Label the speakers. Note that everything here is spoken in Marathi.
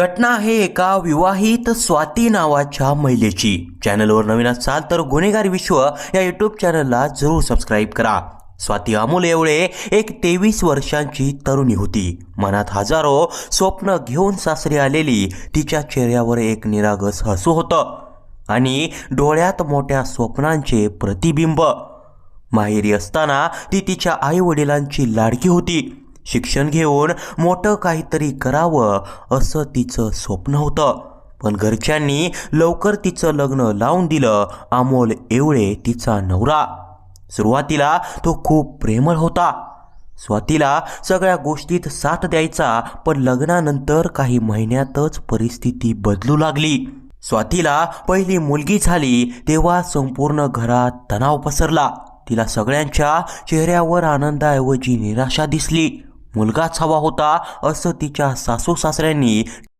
Speaker 1: घटना आहे एका विवाहित स्वाती नावाच्या महिलेची. चॅनलवर नवीन असाल तर गुन्हेगार विश्व या यूट्यूब चॅनलला जरूर सबस्क्राईब करा. स्वाती अमोल एवढे एक तेवीस वर्षांची तरुणी होती. मनात हजारो स्वप्न घेऊन सासरी आलेली तिच्या चेहऱ्यावर एक निरागस हसू होतं आणि डोळ्यात मोठ्या स्वप्नांचे प्रतिबिंब. माहेरी असताना ती तिच्या आई वडिलांची लाडकी होती. शिक्षण घेऊन मोठं काहीतरी करावं असं तिचं स्वप्न होतं. पण घरच्यांनी लवकर तिचं लग्न लावून दिलं. अमोल एवळे तिचा नवरा. सुरुवातीला तो खूप प्रेमळ होता. स्वातीला सगळ्या गोष्टीत साथ द्यायचा पण लग्नानंतर काही महिन्यातच परिस्थिती बदलू लागली. स्वातीला पहिली मुलगी झाली तेव्हा संपूर्ण घरात तणाव पसरला. तिला सगळ्यांच्या चेहऱ्यावर आनंदाऐवजी निराशा दिसली. मुलगाच हवा होता असं तिच्या सासू सासऱ्यांनी